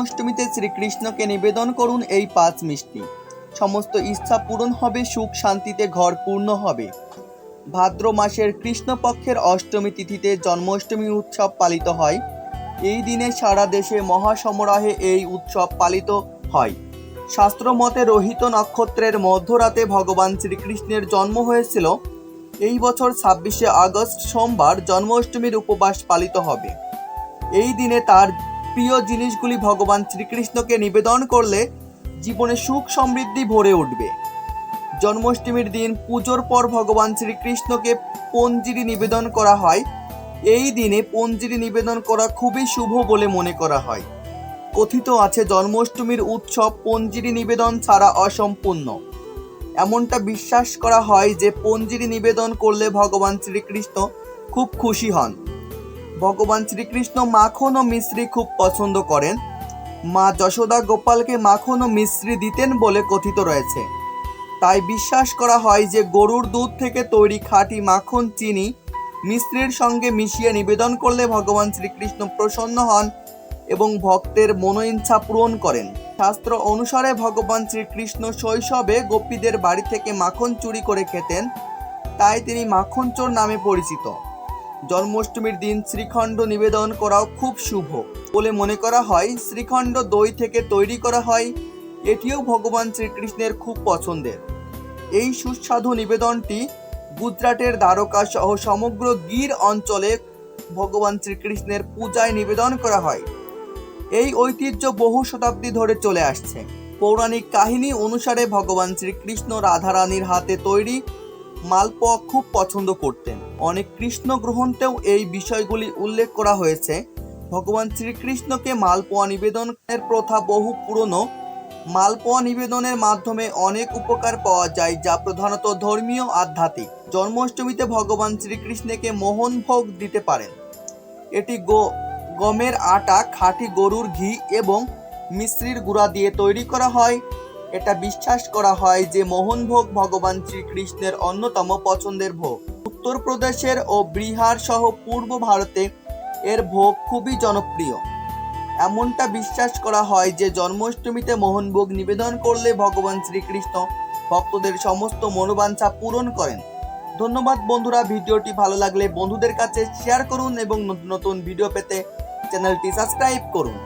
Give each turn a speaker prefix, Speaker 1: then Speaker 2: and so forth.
Speaker 1: অষ্টমীতে শ্রীকৃষ্ণকে নিবেদন করুন এই পাঁচ মিষ্টি। সমস্ত ইচ্ছা পূরণ হবে, সুখ শান্তিতে ঘর পূর্ণ হবে। ভাদ্র মাসের কৃষ্ণপক্ষের অষ্টমী তিথিতে জন্মাষ্টমী উৎসব পালিত হয়। এই দিনে সারা দেশে মহাসমারোহে এই উৎসব পালিত হয়। শাস্ত্র মতে রোহিত নক্ষত্রের মধ্যরাতে ভগবান শ্রীকৃষ্ণের জন্ম হয়েছিল। এই বছর ছাব্বিশে আগস্ট সোমবার জন্মাষ্টমীর উপবাস পালিত হবে। এই দিনে তার প্রিয় জিনিসগুলি ভগবান শ্রীকৃষ্ণকে নিবেদন করলে জীবনে সুখ সমৃদ্ধি ভরে উঠবে। জন্মাষ্টমীর দিন পুজোর পর ভগবান শ্রীকৃষ্ণকে পঞ্জিরি নিবেদন করা হয়। এই দিনে পঞ্জিরি নিবেদন করা খুবই শুভ বলে মনে করা হয়। কথিত আছে জন্মাষ্টমীর উৎসব পঞ্জিরি নিবেদন ছাড়া অসম্পূর্ণ। এমনটা বিশ্বাস করা হয় যে পঞ্জিরি নিবেদন করলে ভগবান শ্রীকৃষ্ণ খুব খুশি হন। ভগবান শ্রীকৃষ্ণ মাখন ও মিশ্রি খুব পছন্দ করেন। মা যশোদা গোপালকে মাখন ও মিশ্রি দিতেন বলে কথিত রয়েছে। তাই বিশ্বাস করা হয় যে গরুর দুধ থেকে তৈরি খাঁটি মাখন, চিনি, মিশ্রির সঙ্গে মিশিয়ে নিবেদন করলে ভগবান শ্রীকৃষ্ণ প্রসন্ন হন এবং ভক্তের মনোইচ্ছা পূরণ করেন। শাস্ত্র অনুসারে ভগবান শ্রীকৃষ্ণ শৈশবে গোপীদের বাড়ি থেকে মাখন চুরি করে খেতেন। তাই তিনি মাখন চোর নামে পরিচিত। জন্মাষ্টমীর দিন শ্রীখণ্ড নিবেদন করাও খুব শুভ বলে মনে করা হয়। শ্রীখণ্ড দই থেকে তৈরি করা হয়। এটিও ভগবান শ্রীকৃষ্ণের খুব পছন্দের। এই সুস্বাদু নিবেদনটি গুজরাটের দ্বারকা সহ সমগ্র গির অঞ্চলে ভগবান শ্রীকৃষ্ণের পূজায় নিবেদন করা হয়। এই ঐতিহ্য বহু শতাব্দী ধরে চলে আসছে। পৌরাণিক কাহিনী অনুসারে ভগবান শ্রীকৃষ্ণ রাধারানীর হাতে তৈরি মালপোয়া খুব পছন্দ করতেন। অনেক কৃষ্ণ গ্রন্থেও এই বিষয়গুলি উল্লেখ করা হয়েছে। ভগবান শ্রীকৃষ্ণকে মালপোয়া নিবেদনের প্রথা বহু পুরনো। মালপোয়া নিবেদনের মাধ্যমে অনেক উপকার পাওয়া যায়, যা প্রধানত ধর্মীয় আধ্যাত্মিক। জন্মাষ্টমীতে ভগবান শ্রীকৃষ্ণকে মোহন ভোগ দিতে পারেন। এটি গো, গমের আটা, খাঁটি গরুর ঘি এবং মিশ্রির গুঁড়া দিয়ে তৈরি করা হয়। এটা বিশ্বাস করা হয় যে মোহনভোগ ভগবান শ্রীকৃষ্ণের অন্যতম পছন্দের ভোগ। উত্তরপ্রদেশের ও বিহার সহ পূর্ব ভারতে এর ভোগ খুবই জনপ্রিয়। এমনটা বিশ্বাস করা হয় যে জন্মাষ্টমীতে মোহনভোগ নিবেদন করলে ভগবান শ্রীকৃষ্ণ ভক্তদের সমস্ত মনোবাঞ্ছা পূরণ করেন। ধন্যবাদ বন্ধুরা, ভিডিওটি ভালো লাগলে বন্ধুদের কাছে শেয়ার করুন এবং নতুন নতুন ভিডিও পেতে চ্যানেলটি সাবস্ক্রাইব করুন।